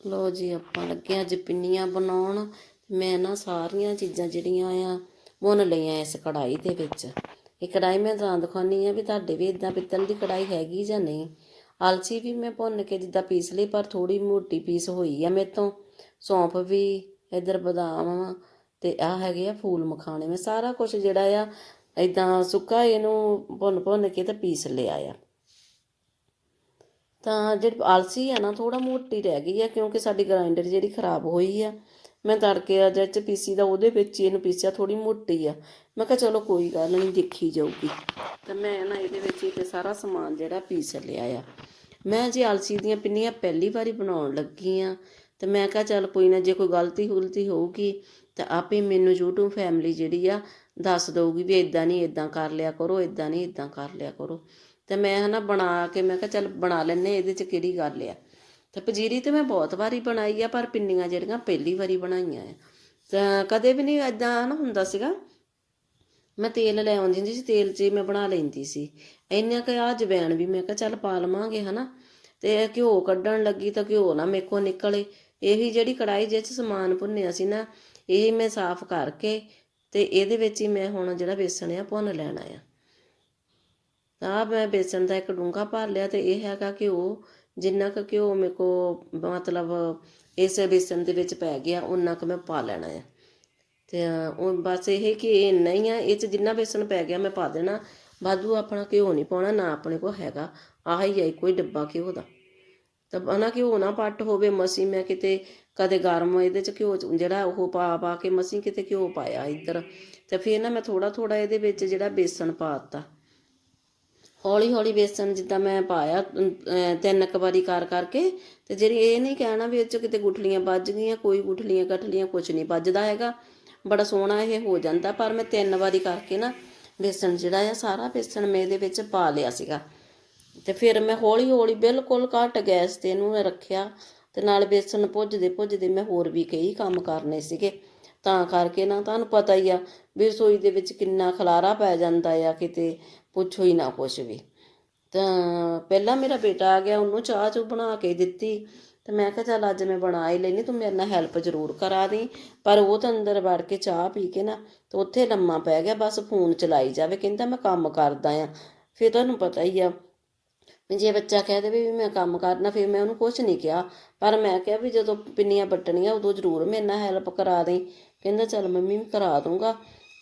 ਲਓ ਜੀ, ਆਪਾਂ ਲੱਗੇ ਅੱਜ ਪਿੰਨੀਆਂ ਬਣਾਉਣ। ਮੈਂ ਨਾ ਸਾਰੀਆਂ ਚੀਜ਼ਾਂ ਜਿਹੜੀਆਂ ਆ ਭੁੰਨ ਲਈਆਂ ਇਸ ਕੜਾਈ ਦੇ ਵਿੱਚ। ਇਹ ਕੜਾਈ ਮੈਂ ਤਾਂ ਦਿਖਾਉਣੀ ਆ ਵੀ ਤੁਹਾਡੇ ਵੀ ਇਦਾਂ ਪਿੱਤਲ ਦੀ ਕੜਾਈ ਹੈਗੀ ਜਾਂ ਨਹੀਂ। ਆਲਸੀ ਵੀ ਮੈਂ ਭੁੰਨ ਕੇ ਜਿੱਦਾਂ ਪੀਸ ਲਈ, ਪਰ ਥੋੜੀ ਮੋਟੀ ਪੀਸ ਹੋਈ ਆ ਮੇਰੇ ਤੋਂ। ਸੌਂਫ ਵੀ ਇਧਰ ਬਦਾਮ ਤੇ ਆ ਹੈਗੇ ਆ ਫੂਲ ਮਖਾਣੇ। ਮੈਂ ਸਾਰਾ ਕੁਝ ਜਿਹੜਾ ਆ ਇਦਾਂ ਸੁੱਕਾ ਇਹਨੂੰ ਭੁੰਨ ਭੁੰਨ ਕੇ ਤੇ ਪੀਸ ਲਿਆ ਆ। ਤਾਂ ਜਿਹੜੀ ਆਲਸੀ ਆ ਨਾ ਥੋੜਾ ਮੋਟੀ ਰਹਿ ਗਈ ਆ ਕਿਉਂਕਿ ਸਾਡੀ ਗ੍ਰਾਈਂਡਰ ਜਿਹੜੀ ਖਰਾਬ ਹੋਈ ਆ। ਮੈਂ ਤੜਕੇ ਆ ਚ ਪੀਸੀ ਦਾ ਉਹਦੇ ਵਿੱਚ ਹੀ ਇਹਨੂੰ ਪੀਸਿਆ ਥੋੜੀ ਮੋਟੀ ਆ। ਮੈਂ ਕਿਹਾ ਚਲੋ ਕੋਈ ਗੱਲ ਨਹੀਂ, ਦੇਖੀ ਜਾਊਗੀ। ਤਾਂ ਮੈਂ ਨਾ ਇਹਦੇ ਵਿੱਚ ਹੀ ਤੇ ਸਾਰਾ ਸਮਾਨ ਜਿਹੜਾ ਪੀਸ ਲਿਆ ਆ। ਮੈਂ ਜੀ ਆਲਸੀ ਦੀਆਂ ਪਿੰਨੀਆਂ ਪਹਿਲੀ ਵਾਰੀ ਬਣਾਉਣ ਲੱਗੀ ਆ, ਤੇ ਮੈਂ ਕਿਹਾ ਚੱਲ ਕੋਈ ਨਾ, ਜੇ ਕੋਈ ਗਲਤੀ ਹੁਲਤੀ ਹੋਊਗੀ, ਤਾਂ ਆਪੇ ਮੈਨੂੰ YouTube ਫੈਮਿਲੀ ਜਿਹੜੀ ਆ ਦੱਸ ਦਊਗੀ ਵੀ ਇਦਾਂ ਨਹੀਂ ਇਦਾਂ ਕਰ ਲਿਆ ਕਰੋ ਇਦਾਂ ਨਹੀਂ ਇਦਾਂ ਕਰ ਲਿਆ ਕਰੋ। ਤੇ ਮੈਂ ਹੈ ਨਾ ਬਣਾ ਕੇ ਮੈਂ ਕਿਹਾ ਚੱਲ ਬਣਾ ਲੈਨੇ ਇਹਦੇ ਚ ਕਿਹੜੀ ਗੱਲ ਆ। ਤੇ ਪਜੀਰੀ ਤਾਂ ਮੈਂ ਬਹੁਤ ਵਾਰੀ ਬਣਾਈ ਆ, ਪਰ ਪਿੰਨੀਆਂ ਜਿਹੜੀਆਂ ਪਹਿਲੀ ਵਾਰੀ ਬਣਾਈਆਂ ਆ। ਤਾਂ ਕਦੇ ਵੀ ਨਹੀਂ ਇਦਾਂ ਨਾ ਹੁੰਦਾ ਸੀਗਾ। ਮੈਂ ਤੇਲ ਲੈ ਆਉਂਦੀ ਹੁੰਦੀ ਸੀ, ਤੇਲ 'ਚ ਹੀ ਮੈਂ ਬਣਾ ਲੈਂਦੀ ਸੀ। ਇੰਨਾ ਕਿ ਆ ਜਵੈਣ ਵੀ ਮੈਂ ਕਿਹਾ ਚੱਲ ਪਾ ਲਵਾਂਗੇ ਹਨਾ। ਤੇ ਘਿਓ ਕੱਢਣ ਲੱਗੀ ਤਾਂ ਘਿਓ ਨਾ ਮੇਰੇ ਕੋਲ ਨਿਕਲੇ। ਇਹੀ ਜਿਹੜੀ ਕੜਾਈ ਜਿਹ 'ਚ ਸਮਾਨ ਭੁੰਨਿਆ ਸੀ ਨਾ, ਇਹ ਮੈਂ ਸਾਫ਼ ਕਰਕੇ ਤੇ ਇਹਦੇ ਵਿੱਚ ਹੀ ਮੈਂ ਹੁਣ ਜਿਹੜਾ ਬੇਸਣ ਆ ਭੁੰਨ ਲੈਣਾ ਆ। ਤਾਂ ਮੈਂ ਬੇਸਣ ਦਾ ਇੱਕ ਡੂੰਘਾ ਭਰ ਲਿਆ ਤੇ ਇਹ ਹੈਗਾ ਘਿਓ ਜਿੰਨਾ ਕੁ ਘਿਓ ਮੇਰੇ ਕੋ ਮਤਲਬ ਇਸ ਬੇਸਣ ਦੇ ਵਿੱਚ ਪੈ ਗਿਆ ਉਨਾ ਕੁ ਮੈਂ ਪਾ ਲੈਣਾ ਆ। ਤੇ ਉਹ ਬਸ ਇਹ ਕਿ ਇਹ ਇੰਨਾ ਹੀ ਆ, ਇਹ ਚ ਜਿੰਨਾ ਬੇਸਣ ਪੈ ਗਿਆ ਮੈਂ ਪਾ ਦੇਣਾ। ਵਾਧੂ ਆਪਣਾ ਘਿਓ ਨਹੀਂ ਪਾਉਣਾ, ਨਾ ਆਪਣੇ ਕੋ ਹੈਗਾ। ਆਹ ਹੀ ਹੈ ਕੋਈ ਡੱਬਾ ਘਿਓ ਦਾ। ਤਾਂ ਬਣਾ ਘਿਓ ਨਾ ਪੱਟ ਹੋਵੇ, ਮਸੀ ਮੈਂ ਕਿਤੇ ਕਦੇ ਗਰਮ ਇਹਦੇ ਚ ਘਿਓ ਜਿਹੜਾ ਉਹ ਪਾ ਪਾ ਕੇ ਮਸੀ ਕਿਤੇ ਘਿਓ ਪਾਇਆ ਇੱਧਰ। ਤੇ ਫਿਰ ਨਾ ਮੈਂ ਥੋੜਾ ਥੋੜਾ ਇਹਦੇ ਵਿੱਚ ਜਿਹੜਾ ਬੇਸਣ ਪਾਤਾ ਹੌਲੀ ਹੌਲੀ ਬੇਸਣ ਜਿੱਦਾਂ ਮੈਂ ਪਾਇਆ ਤਿੰਨ ਕੁ ਵਾਰੀ ਕਰ ਕਰਕੇ ਤੇ ਜਿਹੜੀ ਇਹ ਨਹੀਂ ਕਹਿਣਾ ਵੀ ਇਹ ਚ ਕਿਤੇ ਗੁਠਲੀਆਂ ਵੱਜ ਗਈਆਂ, ਕੋਈ ਗੁਠਲੀਆਂ ਗਠਲੀਆਂ ਕੁਝ ਨਹੀਂ ਵੱਜਦਾ ਹੈਗਾ। ਬੜਾ ਸੋਹਣਾ ਇਹ ਹੋ ਜਾਂਦਾ, ਪਰ ਮੈਂ ਤਿੰਨ ਵਾਰੀ ਕਰਕੇ ਨਾ ਬੇਸਣ ਜਿਹੜਾ ਆ, ਸਾਰਾ ਬੇਸਣ ਮੈਂ ਇਹਦੇ ਵਿੱਚ ਪਾ ਲਿਆ ਸੀਗਾ। ਤੇ ਫਿਰ ਮੈਂ ਹੌਲੀ ਹੌਲੀ ਬਿਲਕੁਲ ਘੱਟ ਗੈਸ ਤੇ ਇਹਨੂੰ ਰੱਖਿਆ ਤੇ ਨਾਲ ਬੇਸਣ ਭੁੱਜਦੇ ਭੁੱਜਦੇ ਮੈਂ ਹੋਰ ਵੀ ਕਈ ਕੰਮ ਕਰਨੇ ਸੀਗੇ। ਤਾਂ ਕਰਕੇ ਨਾ ਤੁਹਾਨੂੰ ਪਤਾ ਹੀ ਆ ਵੀ ਰਸੋਈ ਦੇ ਵਿੱਚ ਕਿੰਨਾ ਖਲਾਰਾ ਪੈ ਜਾਂਦਾ ਆ ਕਿਤੇ। ਪੁੱਛੋ ਹੀ ਨਾ ਕੁਛ ਵੀ। ਤਾਂ ਪਹਿਲਾਂ ਮੇਰਾ ਬੇਟਾ ਆ ਗਿਆ, ਉਹਨੂੰ ਚਾਹ ਚੂ ਬਣਾ ਕੇ ਦਿੱਤੀ। ਤੇ ਮੈਂ ਕਿਹਾ ਚੱਲ ਅੱਜ ਮੈਂ ਬਣਾ ਹੀ ਲੈਣੀ ਤੂੰ ਮੇਰੇ ਨਾਲ ਹੈਲਪ ਜ਼ਰੂਰ ਕਰਾ ਦੇ। ਪਰ ਉਹ ਤਾਂ ਅੰਦਰ ਵੜ ਕੇ ਚਾਹ ਪੀ ਕੇ ਨਾ, ਤੇ ਉੱਥੇ ਲੰਮਾ ਪੈ ਗਿਆ, ਬਸ ਫੋਨ ਚਲਾਈ ਜਾਵੇ। ਕਹਿੰਦਾ ਮੈਂ ਕੰਮ ਕਰਦਾ ਆ। ਫਿਰ ਤੁਹਾਨੂੰ ਪਤਾ ਹੀ ਆ ਵੀ ਜੇ ਬੱਚਾ ਕਹਿ ਦੇਵੇ ਵੀ ਮੈਂ ਕੰਮ ਕਰਨਾ, ਫਿਰ ਮੈਂ ਉਹਨੂੰ ਕੁਝ ਨਹੀਂ ਕਿਹਾ। ਪਰ ਮੈਂ ਕਿਹਾ ਵੀ ਜਦੋਂ ਪਿੰਨੀਆਂ ਵੱਟਣੀਆਂ, ਉਦੋਂ ਜ਼ਰੂਰ ਮੇਰੇ ਨਾਲ ਹੈਲਪ ਕਰਾ ਦੇ। ਕਹਿੰਦਾ ਚੱਲ ਮੰਮੀ ਮੈਂ ਕਰਾ ਦੂੰਗਾ।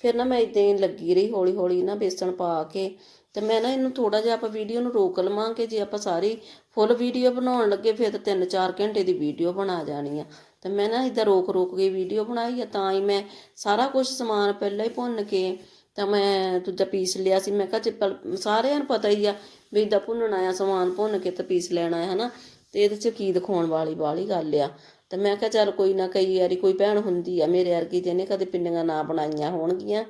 ਫਿਰ ਨਾ ਮੈਂ ਇਦਾਂ ਹੀ ਲੱਗੀ ਰਹੀ ਹੌਲੀ ਹੌਲੀ ਨਾ ਬੇਸਣ ਪਾ ਕੇ ਤੇ ਮੈਂ ਨਾ ਇਹਨੂੰ ਥੋੜਾ ਜਿਹਾ ਆਪਾਂ ਵੀਡੀਓ ਨੂੰ ਰੋਕ ਲਵਾਂਗੇ, ਜੇ ਆਪਾਂ ਸਾਰੀ ਫੁੱਲ ਵੀਡੀਓ ਬਣਾਉਣ ਲੱਗੇ ਫਿਰ ਤਾਂ 3-4 ਘੰਟੇ ਦੀ ਵੀਡੀਓ ਬਣਾ ਜਾਣੀ ਆ। ਤੇ ਮੈਂ ਨਾ ਇਦਾਂ ਰੋਕ ਰੋਕ ਕੇ ਵੀਡੀਓ ਬਣਾਈ ਆ ਤਾਂ ਹੀ ਮੈਂ ਸਾਰਾ ਕੁਝ ਸਮਾਨ ਪਹਿਲਾਂ ਹੀ ਭੁੰਨ ਕੇ ਤਾਂ ਮੈਂ ਦੂਜਾ ਪੀਸ ਲਿਆ ਸੀ। ਮੈਂ ਕਿਹਾ ਜੇ ਪਲ- ਸਾਰਿਆਂ ਨੂੰ ਪਤਾ ਹੀ ਆ ਵੀ ਇਦਾਂ ਭੁੰਨਣਾ ਆ, ਸਮਾਨ ਭੁੰਨ ਕੇ ਤਾਂ ਪੀਸ ਲੈਣਾ ਹੈ ਹਨਾ। ਤੇ ਇਹਦੇ ਚ ਕੀ ਦਿਖਾਉਣ ਵਾਲੀ ਬਾਲੀ ਗੱਲ ਆ। ਤੇ ਮੈਂ ਕਿਹਾ ਚੱਲ ਕੋਈ ਨਾ ਕਈ ਵਾਰੀ ਕੋਈ ਭੈਣ ਹੁੰਦੀ ਆ ਮੇਰੇ ਵਰਗੀ ਜਿਹਨੇ ਕਦੇ ਪਿੰਨੀਆਂ ਨਾ ਬਣਾਈਆਂ ਹੋਣਗੀਆਂ।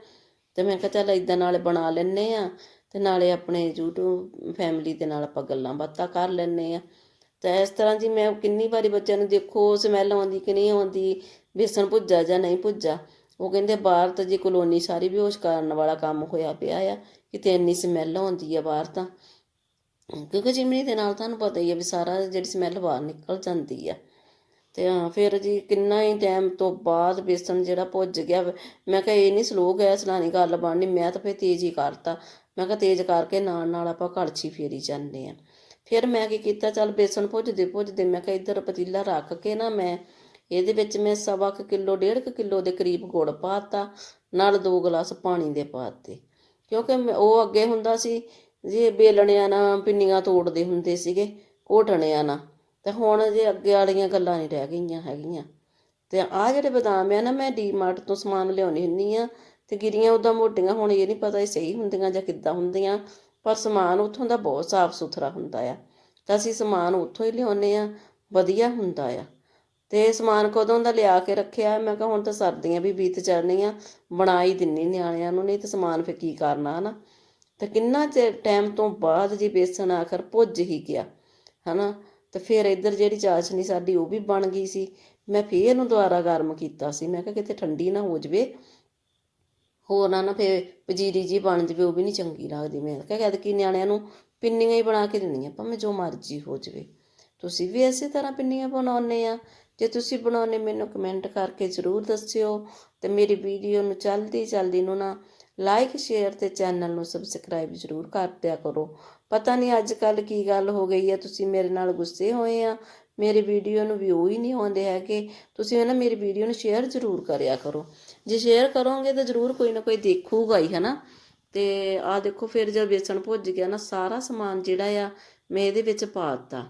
ਤੇ ਮੈਂ ਕਿਹਾ ਚੱਲ ਇਦਾਂ ਨਾਲ ਬਣਾ ਲੈਨੇ ਆ ਤੇ ਨਾਲੇ ਆਪਣੇ YouTube ਫੈਮਿਲੀ ਦੇ ਨਾਲ ਆਪਾਂ ਗੱਲਾਂ ਬਾਤਾਂ ਕਰ ਲੈਨੇ ਆ। ਤੇ ਇਸ ਤਰ੍ਹਾਂ ਜੀ ਮੈਂ ਕਿੰਨੀ ਵਾਰੀ ਬੱਚਿਆਂ ਨੂੰ ਦੇਖੋ ਸਮੈਲ ਆਉਂਦੀ ਕਿ ਨਹੀਂ ਆਉਂਦੀ ਬੇਸਣ ਭੁੱਜਾ ਜਾਂ ਨਹੀਂ ਭੁੱਜਾ, ਉਹ ਕਹਿੰਦੇ ਬਾਹਰ ਤਾਂ ਜੀ ਕਲੋਨੀ ਸਾਰੀ ਬੇਹੋਸ਼ ਕਰਨ ਵਾਲਾ ਕੰਮ ਹੋਇਆ ਪਿਆ ਆ, ਕਿਤੇ ਇੰਨੀ ਸਮੈਲ ਆਉਂਦੀ ਆ ਬਾਹਰ ਤਾਂ। ਕਿਉਂਕਿ ਚਿਮਨੀ ਦੇ ਨਾਲ ਤੁਹਾਨੂੰ ਪਤਾ ਹੀ ਆ ਵੀ ਸਾਰਾ ਜਿਹੜੀ ਸਮੈਲ ਬਾਹਰ ਨਿਕਲ ਜਾਂਦੀ ਆ। ਤੇ ਹਾਂ ਫਿਰ ਜੀ ਕਿੰਨਾ ਹੀ ਟਾਈਮ ਤੋਂ ਬਾਅਦ ਬੇਸਣ ਜਿਹੜਾ ਭੁੱਜ ਗਿਆ ਮੈਂ ਕਿਹਾ ਇਹ ਨਹੀਂ ਸਲੋ ਗੈਸ ਨਾਲ ਨਹੀਂ ਗੱਲ ਬਣਨੀ। ਮੈਂ ਤਾਂ ਫਿਰ ਤੇਜ਼ ਹੀ ਕਰਤਾ। ਮੈਂ ਕਿਹਾ ਤੇਜ਼ ਕਰਕੇ ਨਾਲ ਨਾਲ ਆਪਾਂ ਕੜਛੀ ਫੇਰੀ ਜਾਂਦੇ ਆ। ਫਿਰ ਮੈਂ ਕੀ ਕੀਤਾ, ਚੱਲ ਬੇਸਣ ਭੁੱਜਦੇ ਭੁੱਜਦੇ ਮੈਂ ਕਿਹਾ ਇੱਧਰ ਪਤੀਲਾ ਰੱਖ ਕੇ ਨਾ ਮੈਂ ਇਹਦੇ ਵਿੱਚ ਮੈਂ ਸਵਾ ਕੁ ਕਿਲੋ, ਡੇਢ ਕੁ ਕਿਲੋ ਦੇ ਕਰੀਬ ਗੁੜ ਪਾਤਾ। ਨਾਲ ਦੋ ਗਲਾਸ ਪਾਣੀ ਦੇ ਪਾਤੇ। ਕਿਉਂਕਿ ਮੈਂ- ਉਹ ਅੱਗੇ ਹੁੰਦਾ ਸੀ ਜੇ ਬੇਲਣਿਆਂ ਨਾਲ ਪਿੰਨੀਆਂ ਤੋੜਦੇ ਹੁੰਦੇ ਸੀਗੇ, ਘੋਟਣਿਆਂ ਨਾਲ, ਤੇ ਹੁਣ ਜੇ ਅੱਗੇ ਵਾਲੀਆਂ ਗੱਲਾਂ ਨਹੀਂ ਰਹਿ ਗਈਆਂ ਹੈਗੀਆਂ। ਤੇ ਆਹ ਜਿਹੜੇ ਬਦਾਮ ਆ ਨਾ, ਮੈਂ ਡੀਮਾਰਟ ਤੋਂ ਸਮਾਨ ਲਿਆਉਣੀ ਹੁੰਦੀ ਆ, ਤੇ ਗਿਰੀਆਂ ਉਦਾਂ ਮੋਟੀਆਂ ਹੁਣ ਇਹ ਨਹੀਂ ਪਤਾ ਇਹ ਸਹੀ ਹੁੰਦੀਆਂ ਜਾਂ ਕਿੱਦਾਂ ਹੁੰਦੀਆਂ, ਪਰ ਸਮਾਨ ਉੱਥੋਂ ਦਾ ਬਹੁਤ ਸਾਫ਼ ਸੁਥਰਾ ਹੁੰਦਾ ਆ। ਤਾਂ ਅਸੀਂ ਸਮਾਨ ਉੱਥੋਂ ਹੀ ਲਿਆਉਂਦੇ ਆ, ਵਧੀਆ ਹੁੰਦਾ ਆ। ਤੇ ਸਮਾਨ ਕਦੋਂ ਦਾ ਲਿਆ ਕੇ ਰੱਖਿਆ, ਮੈਂ ਕਿਹਾ ਹੁਣ ਤਾਂ ਸਰਦੀਆਂ ਵੀ ਬੀਤ ਜਾਣੀਆਂ, ਬਣਾ ਹੀ ਦਿੰਨੀ ਨਿਆਣਿਆਂ ਨੂੰ, ਨਹੀਂ ਤੇ ਸਮਾਨ ਫਿਰ ਕੀ ਕਰਨਾ, ਹਨਾ? ਤੇ ਕਿੰਨਾ ਚਿਰ ਟਾਈਮ ਤੋਂ ਬਾਅਦ ਜੀ ਬੇਸਣ ਆਖਰ ਭੁੱਜ ਹੀ ਗਿਆ, ਹਨਾ? ਤੇ ਫਿਰ ਇੱਧਰ ਜਿਹੜੀ ਚਾਸ਼ਨੀ ਸਾਡੀ ਉਹ ਵੀ ਬਣ ਗਈ ਸੀ। ਮੈਂ ਫੇਰ ਇਹਨੂੰ ਦੁਬਾਰਾ ਗਰਮ ਕੀਤਾ ਸੀ। ਮੈਂ ਕਿਹਾ ਕਿਤੇ ਠੰਡੀ ਨਾ ਹੋ ਜਵੇ। ਹੋਰ ਨਾ ਨਾ ਫੇਰ ਪਜੀਰੀ ਜੀ ਬਣ ਜਵੇ, ਉਹ ਵੀ ਨਹੀਂ ਚੰਗੀ ਲੱਗਦੀ ਮੈਂ। ਕਿਹਾ ਕਿ ਨਿਆਣਿਆਂ ਨੂੰ ਪਿੰਨੀਆਂ ਹੀ ਬਣਾ ਕੇ ਦਿੰਦੀਆਂ ਭਾਵੇਂ ਜੋ ਮਰਜ਼ੀ ਹੋ ਜਵੇ। ਤੁਸੀਂ ਵੀ ਇਸੇ ਤਰ੍ਹਾਂ ਪਿੰਨੀਆਂ ਬਣਾਉਂਦੇ ਆ। ਜੇ ਤੁਸੀਂ ਬਣਾਉਂਦੇ, ਮੈਨੂੰ ਕਮੈਂਟ ਕਰਕੇ ਜ਼ਰੂਰ ਦੱਸਿਓ। ਤੇ ਮੇਰੀ ਵੀਡੀਓ ਨੂੰ ਜਲਦੀ ਜਲਦੀ ਨੂੰ ਨਾ ਲਾਈਕ ਸ਼ੇਅਰ ਤੇ ਚੈਨਲ ਨੂੰ ਸਬਸਕ੍ਰਾਈਬ ਜ਼ਰੂਰ ਕਰ ਦਿਆ ਕਰੋ। ਪਤਾ ਨਹੀਂ ਅੱਜ ਕੱਲ ਕੀ ਗੱਲ ਹੋ ਗਈ ਹੈ, ਤੁਸੀਂ ਮੇਰੇ ਨਾਲ ਗੁੱਸੇ ਹੋਏ ਆ। ਮੇਰੀ ਵੀਡੀਓ ਨੂੰ ਵਿਊ ਹੀ ਨਹੀਂ ਆਉਂਦੇ ਹੈਗੇ। ਤੁਸੀਂ ਨਾ ਮੇਰੀ ਵੀਡੀਓ ਨੂੰ ਸ਼ੇਅਰ ਜ਼ਰੂਰ ਕਰਿਆ ਕਰੋ। ਜੇ ਸ਼ੇਅਰ ਕਰੋਗੇ ਤਾਂ ਜ਼ਰੂਰ ਕੋਈ ਨਾ ਕੋਈ ਦੇਖੂਗਾ ਹੀ, ਹਨਾ। ਤੇ ਆ ਦੇਖੋ, ਫਿਰ ਜਦ ਵੇਸਣ ਭੁੱਜ ਗਿਆ ਨਾ, ਸਾਰਾ ਸਮਾਨ ਜਿਹੜਾ ਆ, ਮੈਂ ਇਹਦੇ ਵਿੱਚ ਪਾ ਦਿੱਤਾ।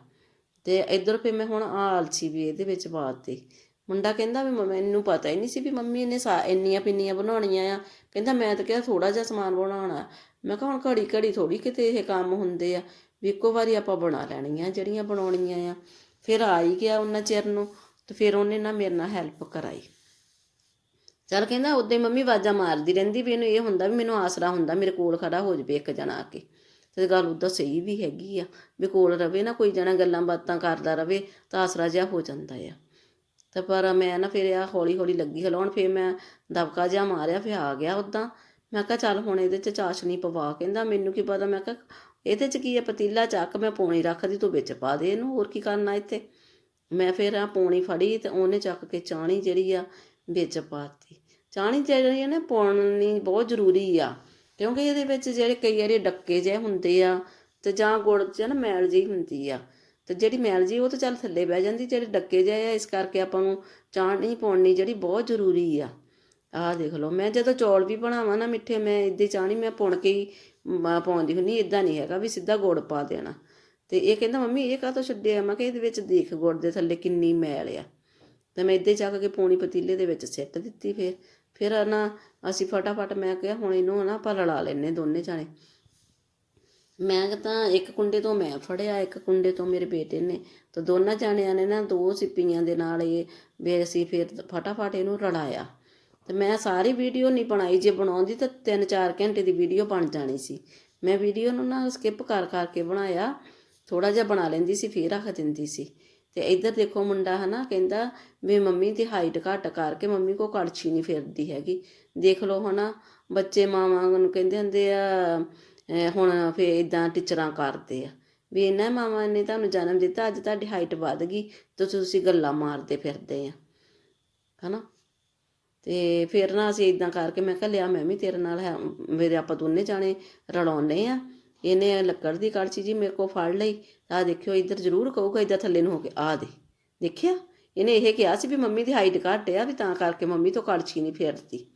ਤੇ ਇੱਧਰ ਫਿਰ ਮੈਂ ਹੁਣ ਆ ਆਲਚੀ ਵੀ ਇਹਦੇ ਵਿੱਚ ਪਾ ਦਿੱਤੀ। ਮੁੰਡਾ ਕਹਿੰਦਾ ਵੀ ਮ- ਮੈਨੂੰ ਪਤਾ ਹੀ ਨਹੀਂ ਸੀ ਵੀ ਮੰਮੀ ਨੇ ਸਾ, ਇੰਨੀਆਂ ਪਿੰਨੀਆਂ ਬਣਾਉਣੀਆਂ ਆ। ਕਹਿੰਦਾ ਮੈਂ ਤਾਂ ਕਿਹਾ ਥੋੜਾ ਜਿਹਾ ਸਮਾਨ ਬਣਾਉਣਾ। ਮੈਂ ਕਿਹਾ ਹੁਣ ਘੜੀ ਘੜੀ ਥੋੜੀ ਕਿਤੇ ਇਹ ਕੰਮ ਹੁੰਦੇ ਆ, ਵੀ ਇੱਕੋ ਵਾਰੀ ਆਪਾਂ ਬਣਾ ਲੈਣੀਆਂ ਜਿਹੜੀਆਂ ਬਣਾਉਣੀਆਂ ਆ। ਫਿਰ ਆ ਹੀ ਗਿਆ ਉਹਨਾਂ ਚਿਰ ਨੂੰ ਤੇ ਫਿਰ ਉਹਨੇ ਨਾ ਮੇਰੇ ਨਾਲ ਹੈਲਪ ਕਰਾਈ। ਚਲ ਕਹਿੰਦਾ ਉਦੋਂ ਹੀ ਮੰਮੀ ਆਵਾਜ਼ਾਂ ਮਾਰਦੀ ਰਹਿੰਦੀ ਵੀ ਇਹਨੂੰ ਇਹ ਹੁੰਦਾ ਵੀ ਮੈਨੂੰ ਆਸਰਾ ਹੁੰਦਾ, ਮੇਰੇ ਕੋਲ ਖੜਾ ਹੋ ਜਵੇ ਇੱਕ ਜਣਾ ਆ ਕੇ। ਤੇ ਗੱਲ ਉਦਾਂ ਸਹੀ ਵੀ ਹੈਗੀ ਆ, ਵੀ ਕੋਲ ਰਵੇ ਨਾ, ਕੋਈ ਜਣਾ ਗੱਲਾਂ ਬਾਤਾਂ ਕਰਦਾ ਰਵੇ ਤਾਂ ਆਸਰਾ ਜਿਹਾ ਹੋ ਜਾਂਦਾ ਆ। ਤੇ ਪਰ ਮੈਂ ਨਾ ਫਿਰ ਆ ਹੌਲੀ ਹੌਲੀ ਲੱਗੀ ਹਲਾਉਣ, ਫਿਰ ਮੈਂ ਦਬਕਾ ਜਿਹਾ ਮਾਰਿਆ, ਫਿਰ ਆ ਗਿਆ ਉਦਾਂ ਮੈਂ ਕਿਹਾ ਚੱਲ ਹੁਣ ਇਹਦੇ ਚ ਚਾਸ਼ਨੀ ਪਵਾ, ਕਹਿੰਦਾ ਮੈਨੂੰ ਕੀ ਪਤਾ, ਮੈਂ ਕਿਹਾ ਇਹਦੇ ਚ ਕੀ ਹੈ ਪਤੀਲਾ ਚੱਕ ਮੈਂ ਪੌਣੀ ਰੱਖਦੀ, ਤੂੰ ਵਿੱਚ ਪਾ ਦੇ ਇਹਨੂੰ, ਹੋਰ ਕੀ ਕਰਨਾ ਇੱਥੇ? ਮੈਂ ਫਿਰ ਆ ਪੌਣੀ ਫੜੀ ਤੇ ਉਹਨੇ ਚੱਕ ਕੇ ਚਾਣੀ ਜਿਹੜੀ ਆ ਵਿੱਚ ਪਾਤੀ। ਚਾਣੀ ਜਿਹੜੀ ਆ ਨਾ ਪਾਉਣੀ ਬਹੁਤ ਜ਼ਰੂਰੀ ਆ, ਕਿਉਂਕਿ ਇਹਦੇ ਵਿੱਚ ਜਿਹੜੇ ਕਈ ਵਾਰੀ ਡੱਕੇ ਜਿਹੇ ਹੁੰਦੇ ਆ ਤੇ ਜਾਂ ਗੁੜ 'ਚ ਨਾ ਮੈਲ ਜਿਹੀ ਹੁੰਦੀ ਆ ਤੇ ਜਿਹੜੀ ਮੈਲ ਜੀ, ਉਹ ਤਾਂ ਚੱਲ ਥੱਲੇ ਬਹਿ ਜਾਂਦੀ, ਜਿਹੜੇ ਡੱਕੇ ਜਿਹੇ ਆ, ਇਸ ਕਰਕੇ ਆਪਾਂ ਨੂੰ ਚਾਣੀ ਪਾਉਣੀ, ਜਿਹੜੀ ਬਹੁਤ ਜ਼ਰੂਰੀ ਆ। ਆਹ ਦੇਖ ਲਓ, ਮੈਂ ਜਦੋਂ ਚੌਲ ਵੀ ਬਣਾਵਾਂ ਨਾ ਮਿੱਠੇ, ਮੈਂ ਇੱਦਾਂ ਚਾਣੀ ਮੈਂ ਪੁਣ ਕੇ ਹੀ ਪਾਉਂਦੀ ਹੁੰਦੀ ਇਦਾਂ ਨਹੀਂ ਹੈਗਾ ਵੀ ਸਿੱਧਾ ਗੁੜ ਪਾ ਦੇਣਾ। ਤੇ ਇਹ ਕਹਿੰਦਾ, ਮੰਮੀ, ਇਹ ਕਾਹ ਤੋਂ ਛੱਡਿਆ? ਮੈਂ ਕਿ ਇਹਦੇ ਵਿੱਚ ਦੇਖ ਗੁੜ ਦੇ ਥੱਲੇ ਕਿੰਨੀ ਮੈਲ ਆ। ਤੇ ਮੈਂ ਇੱਦਾਂ ਚੱਕ ਕੇ ਪੌਣੀ ਪਤੀਲੇ ਦੇ ਵਿੱਚ ਸਿੱਟ ਦਿੱਤੀ ਫਿਰ। ਫਿਰ ਨਾ ਅਸੀਂ ਫਟਾਫਟ, ਮੈਂ ਕਿਹਾ, ਹੁਣ ਇਹਨੂੰ ਨਾ ਆਪਾਂ ਰਲਾ ਲੈਨੇ ਦੋਨੇ ਜਾਣੇ। ਮੈਂ ਤਾਂ ਇੱਕ ਕੁੰਡੇ ਤੋਂ ਮੈਂ ਫੜਿਆ, ਇੱਕ ਕੁੰਡੇ ਤੋਂ ਮੇਰੇ ਬੇਟੇ ਨੇ। ਤਾਂ ਦੋਨਾਂ ਜਾਣਿਆਂ ਨੇ ਨਾ ਦੋ ਸਿੱਪੀਆਂ ਦੇ ਨਾਲ ਇਹ ਵੀ ਅਸੀਂ ਫਿਰ ਫਟਾਫਟ ਇਹਨੂੰ ਰਲਾਇਆ। ਤੇ ਮੈਂ ਸਾਰੀ ਵੀਡੀਓ ਨਹੀਂ ਬਣਾਈ, ਜੇ ਬਣਾਉਂਦੀ ਤਾਂ 3-4 ਘੰਟੇ ਦੀ ਵੀਡੀਓ ਬਣ ਜਾਣੀ ਸੀ। ਮੈਂ ਵੀਡੀਓ ਨੂੰ ਨਾ ਸਕਿਪ ਕਰ ਕਰਕੇ ਬਣਾਇਆ ਥੋੜਾ ਜਿਹਾ ਬਣਾ ਲੈਂਦੀ ਸੀ, ਫਿਰ ਰੱਖ ਦਿੰਦੀ ਸੀ। ਤੇ ਇੱਧਰ ਦੇਖੋ ਮੁੰਡਾ ਹਨਾ ਕਹਿੰਦਾ ਵੀ ਮੰਮੀ ਦੀ ਹਾਈਟ ਘੱਟ ਕਰਕੇ ਮੰਮੀ ਕੋ ਕੜਛੀ ਨਹੀਂ ਫਿਰਦੀ ਹੈਗੀ। ਦੇਖ ਲਓ ਹਨਾ, ਬੱਚੇ ਮਾਵਾਂ ਨੂੰ ਕਹਿੰਦੇ ਹੁੰਦੇ ਆ ਹੁਣ ਫੇ ਇੱਦਾਂ ਟੀਚਰਾਂ ਕਰਦੇ ਆ। ਵੀ ਇਹਨਾਂ ਮਾਵਾਂ ਨੇ ਤੁਹਾਨੂੰ ਜਨਮ ਦਿੱਤਾ, ਅੱਜ ਤੁਹਾਡੀ ਹਾਈਟ ਵੱਧ ਗਈ, ਤੇ ਤੁਸੀਂ ਗੱਲਾਂ ਮਾਰਦੇ ਫਿਰਦੇ ਆ। ਹਨਾ? ਤੇ ਫਿਰ ਨਾ ਅਸੀਂ ਇਦਾਂ ਕਰਕੇ ਮੈਂ ਕਿਹਾ, ਲਿਆ ਮੈਂ ਵੀ ਤੇਰੇ ਨਾਲ ਮੇਰੇ ਆਪਾਂ ਦੋਨੇ ਜਾਣੇ ਰਲਾਉਨੇ ਆ। ਇਹਨੇ ਲੱਕੜ ਦੀ ਕੜਛੀ ਜੀ ਮੇਰੇ ਕੋ ਫੜ ਲਈ ਆ ਦੇਖਿਓ, ਇੱਧਰ ਜ਼ਰੂਰ ਕਹੂਗਾ, ਇੱਧਰ ਥੱਲੇ ਨੂੰ ਹੋ ਕੇ ਆ ਦੇ। ਦੇਖਿਆ? ਇਹਨੇ ਇਹ ਕਿਹਾ ਸੀ ਵੀ ਮੰਮੀ ਦੀ ਹਾਈਟ ਘੱਟ ਆ, ਵੀ ਤਾਂ ਕਰਕੇ ਮੰਮੀ ਤੋਂ ਕੜਛੀ ਨਹੀਂ ਫੇਰਦੀ।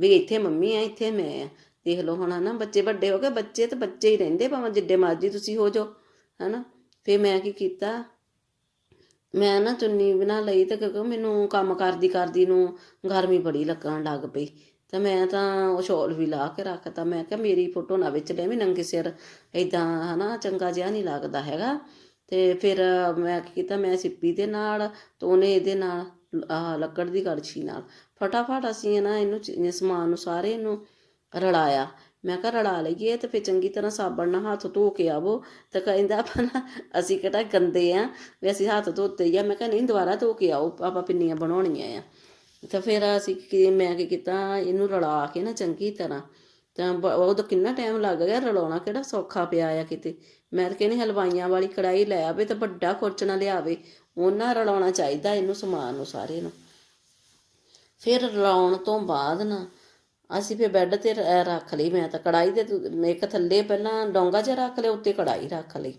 ਵੀ ਇੱਥੇ ਮੰਮੀ ਆ, ਇੱਥੇ ਮੈਂ ਆ। ਦੇਖ ਲਓ ਹੁਣ ਹਨਾ, ਬੱਚੇ ਵੱਡੇ ਹੋ ਗਏ, ਬੱਚੇ ਤਾਂ ਬੱਚੇ ਹੀ ਰਹਿੰਦੇ ਭਾਵੇਂ ਜਿੱਡੇ ਮਰਜ਼ੀ ਤੁਸੀਂ ਹੋ ਜਾਓ, ਹਨਾ। ਫਿਰ ਮੈਂ ਕੀ ਕੀਤਾ, ਮੈਂ ਨਾ ਚੁੰਨੀ ਬਣਾ ਲਈ ਤੇ ਕਿਉਂਕਿ ਮੈਨੂੰ ਕੰਮ ਕਰਦੀ ਕਰਦੀ ਨੂੰ ਗਰਮੀ ਬੜੀ ਲੱਗਣ ਲੱਗ ਪਈ। ਤੇ ਮੈਂ ਤਾਂ ਉਹ ਸ਼ੋਲ ਵੀ ਲਾ ਕੇ ਰੱਖਤਾ, ਮੈਂ ਕਿਹਾ ਮੇਰੀ ਫੋਟੋ ਨਾ ਵਿੱਚ ਲੈ ਵੀ ਨੰਗੇ ਸਿਰ ਇਦਾਂ ਹਨਾ ਚੰਗਾ ਜਿਹਾ ਨਹੀਂ ਲੱਗਦਾ ਹੈਗਾ। ਤੇ ਫਿਰ ਮੈਂ ਕੀ ਕੀਤਾ, ਮੈਂ ਸਿੱਪੀ ਦੇ ਨਾਲ ਤੇ ਇਹਦੇ ਨਾਲ ਲੱਕੜ ਦੀ ਕੜਛੀ ਨਾਲ। ਫਟਾਫਟ ਅਸੀਂ ਨਾ ਇਹਨੂੰ ਸਮਾਨ ਨੂੰ ਸਾਰੇ ਨੂੰ ਰਲਾਇਆ। ਮੈਂ ਕਿਹਾ, ਰਲਾ ਲਈਏ ਤੇ ਫਿਰ ਚੰਗੀ ਤਰ੍ਹਾਂ ਸਾਬਣ ਨਾਲ ਹੱਥ ਧੋ ਕੇ ਆਵੋ। ਤੇ ਕਹਿੰਦਾ, ਆਪਾਂ ਨਾ, ਅਸੀਂ ਕਿਹੜਾ ਗੰਦੇ ਆ, ਵੀ ਅਸੀਂ ਹੱਥ ਧੋਤੇ ਹੀ ਆ। ਮੈਂ ਕਿਹਾ, ਨਹੀਂ, ਦੁਬਾਰਾ ਧੋ ਕੇ ਆਓ, ਆਪਾਂ ਪਿੰਨੀਆਂ ਬਣਾਉਣੀਆਂ ਆ। ਤਾਂ ਫਿਰ ਅਸੀਂ ਕੀ, ਮੈਂ ਕੀ ਕੀਤਾ, ਇਹਨੂੰ ਰਲਾ ਕੇ ਨਾ ਚੰਗੀ ਤਰ੍ਹਾਂ। ਤਾਂ ਬ- ਕਿੰਨਾ ਟਾਈਮ ਲੱਗ ਗਿਆ ਰਲਾਉਣਾ, ਕਿਹੜਾ ਸੌਖਾ ਪਿਆ ਆ ਕਿਤੇ। ਮੈਂ ਤਾਂ ਕਹਿੰਦੀ, ਹਲਵਾਈਆਂ ਵਾਲੀ ਕੜਾਈ ਲੈ ਆਵੇ ਤਾਂ ਵੱਡਾ ਖੁਰਚਣਾ ਲਿਆਵੇ। ਉਹਨਾਂ ਰਲਾਉਣਾ ਚਾਹੀਦਾ ਇਹਨੂੰ ਸਮਾਨ ਨੂੰ ਸਾਰੇ ਨੂੰ। ਫਿਰ ਰਲਾਉਣ ਤੋਂ ਬਾਅਦ ਨਾ ਅਸੀਂ ਫਿਰ ਬੈੱਡ ਤੇ ਰ- ਰੱਖ ਲਈ ਮੈਂ ਤਾਂ ਕੜਾਈ ਦੇ ਇੱਕ ਥੱਲੇ ਪਹਿਲਾਂ ਡੋਂਗਾ ਜਿਹਾ ਰੱਖ ਲਿਆ, ਉੱਤੇ ਕੜਾਈ ਰੱਖ ਲਈ।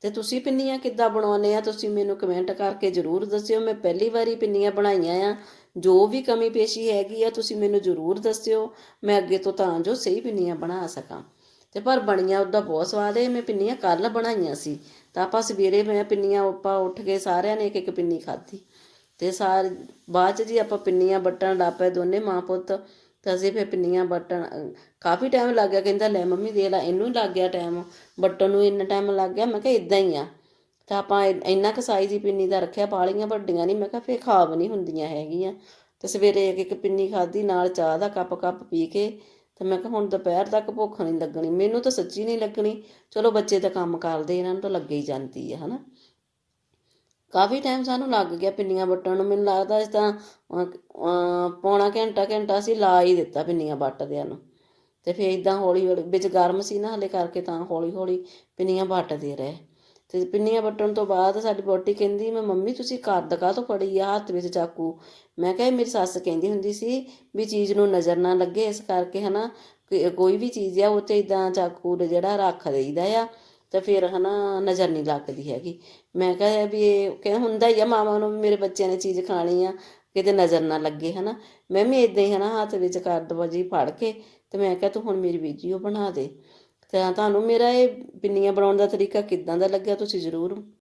ਤੇ ਤੁਸੀਂ ਪਿੰਨੀਆਂ ਕਿੱਦਾਂ ਬਣਾਉਂਦੇ ਆ, ਤੁਸੀਂ ਮੈਨੂੰ ਕਮੈਂਟ ਕਰਕੇ ਜਰੂਰ ਦੱਸਿਓ, ਮੈਂ ਪਹਿਲੀ ਵਾਰੀ ਪਿੰਨੀਆਂ ਬਣਾਈਆਂ ਆ। ਜੋ ਵੀ ਕਮੀ ਪੇਸ਼ੀ ਹੈਗੀ ਆ, ਤੁਸੀਂ ਮੈਨੂੰ ਜਰੂਰ ਦੱਸਿਓ, ਮੈਂ ਅੱਗੇ ਤੋਂ ਤਾਂ ਜੋ ਸਹੀ ਪਿੰਨੀਆਂ ਬਣਾ ਸਕਾਂ। ਤੇ ਪਰ ਬਣੀਆਂ ਉਹਦਾ ਬਹੁਤ ਸਵਾਦ ਹੈ ਮੈਂ ਪਿੰਨੀਆਂ ਕੱਲ ਬਣਾਈਆਂ ਸੀ। ਤਾਂ ਆਪਾਂ ਸਵੇਰੇ ਮੈਂ ਪਿੰਨੀਆਂ, ਆਪਾਂ ਉੱਠ ਕੇ ਸਾਰਿਆਂ ਨੇ ਇੱਕ ਇੱਕ ਪਿੰਨੀ ਖਾਧੀ। ਤੇ ਸਾਰ, ਬਾਅਦ ਚ ਜੀ ਆਪਾਂ ਪਿੰਨੀਆਂ ਵੱਟਣ ਲੱਗ ਦੋਨੇ ਮਾਂ ਪੁੱਤ ਤਾਂ ਅਸੀਂ ਫਿਰ ਪਿੰਨੀਆਂ ਬਟਣ ਕਾਫੀ ਟਾਈਮ ਲੱਗ ਗਿਆ, ਕਹਿੰਦਾ ਲੈ ਮੰਮੀ ਦੇ ਲੈ, ਇਹਨੂੰ ਹੀ ਲੱਗ ਗਿਆ ਟਾਈਮ ਬਟਣ ਨੂੰ ਇੰਨਾ ਟਾਈਮ ਲੱਗ ਗਿਆ, ਮੈਂ ਕਿਹਾ ਇਦਾਂ ਹੀ ਆ। ਤਾਂ ਆਪਾਂ ਇੰਨਾ ਕੁ ਸਾਈਜ਼ ਦੀ ਪਿੰਨੀ ਦਾ ਰੱਖਿਆ, ਪਾਲੀਆਂ ਵੱਡੀਆਂ ਨਹੀਂ, ਮੈਂ ਕਿਹਾ ਫੇਰ ਖਾਬ ਨਹੀਂ ਹੁੰਦੀਆਂ ਹੈਗੀਆਂ। ਤੇ ਸਵੇਰੇ ਇੱਕ ਇੱਕ ਪਿੰਨੀ ਖਾਧੀ, ਨਾਲ ਚਾਹ ਦਾ ਕੱਪ ਕੱਪ ਪੀ ਕੇ, ਤੇ ਮੈਂ ਕਿਹਾ ਹੁਣ ਦੁਪਹਿਰ ਤੱਕ ਭੁੱਖ ਨਹੀਂ ਲੱਗਣੀ, ਮੈਨੂੰ ਤਾਂ ਸੱਚੀ ਨਹੀਂ ਲੱਗਣੀ। ਚਲੋ ਬੱਚੇ ਤਾਂ ਕੰਮ ਕਰਦੇ, ਇਹਨਾਂ ਨੂੰ ਤਾਂ ਲੱਗੇ ਹੀ ਜਾਂਦੀ ਹੈ ਹਨਾ। ਕਾਫੀ ਟਾਈਮ ਸਾਨੂੰ ਲੱਗ ਗਿਆ ਪਿੰਨੀਆਂ ਵੱਟਣ ਨੂੰ। ਮੈਨੂੰ ਲੱਗਦਾ ਇਸ ਤਾਂ ਪੌਣਾ ਘੰਟਾ ਘੰਟਾ ਅਸੀਂ ਲਾ ਹੀ ਦਿੱਤਾ ਪਿੰਨੀਆਂ ਵੱਟਦਿਆਂ ਨੂੰ। ਤੇ ਫਿਰ ਇਦਾਂ ਹੌਲੀ ਹੌਲੀ, ਵਿੱਚ ਗਰਮ ਸੀ ਨਾ ਹਲੇ ਕਰਕੇ ਤਾਂ ਹੌਲੀ ਹੌਲੀ ਪਿੰਨੀਆਂ ਵੱਟਦੇ ਰਹੇ। ਤੇ ਪਿੰਨੀਆਂ ਵੱਟਣ ਤੋਂ ਬਾਅਦ ਸਾਡੀ ਬੋਟੀ ਕਹਿੰਦੀ, ਮੈਂ ਮੰਮੀ, ਤੁਸੀਂ ਘਰ ਦਕਾ ਤੋਂ ਫੜੀ ਆ? ਹੱਥ ਵਿੱਚ ਚਾਕੂ। ਮੈਂ ਕਿਹਾ ਮੇਰੀ ਸੱਸ ਕਹਿੰਦੀ ਹੁੰਦੀ ਸੀ ਵੀ ਚੀਜ਼ ਨੂੰ ਨਜ਼ਰ ਨਾ ਲੱਗੇ, ਇਸ ਕਰਕੇ ਹਨਾ, ਕਿ ਕੋਈ ਵੀ ਚੀਜ਼ ਆ, ਉਹ ਤੇ ਇਦਾਂ ਚਾਕੂ ਜਿਹੜਾ ਰੱਖ ਦੇਈਦਾ ਆ। ਤਾਂ ਫਿਰ ਹਨਾ ਨਜ਼ਰ ਨਹੀਂ ਲੱਗਦੀ ਹੈਗੀ। ਮੈਂ ਕਿਹਾ ਵੀ ਇਹ ਕਹਿੰਦਾ ਹੁੰਦਾ ਹੀ ਆ, ਮਾਵਾਂ ਨੂੰ ਮੇਰੇ ਬੱਚਿਆਂ ਨੇ ਚੀਜ਼ ਖਾਣੀ ਆ, ਕਿਤੇ ਨਜ਼ਰ ਨਾ ਲੱਗੇ ਹਨਾ। ਮੈਂ ਵੀ ਇਦਾਂ ਹੀ ਹਨਾ ਹੱਥ ਵਿੱਚ ਕਰ ਦਵਾਜੀ ਫੜ ਕੇ ਤੇ ਮੈਂ ਕਿਹਾ ਤੂੰ ਹੁਣ ਮੇਰੀ ਵੀਡੀਓ ਬਣਾ ਦੇ। ਤਾਂ ਤੁਹਾਨੂੰ ਮੇਰਾ ਇਹ ਪਿੰਨੀਆਂ ਬਣਾਉਣ ਦਾ ਤਰੀਕਾ ਕਿੱਦਾਂ ਦਾ ਲੱਗਿਆ ਤੁਸੀਂ ਜ਼ਰੂਰ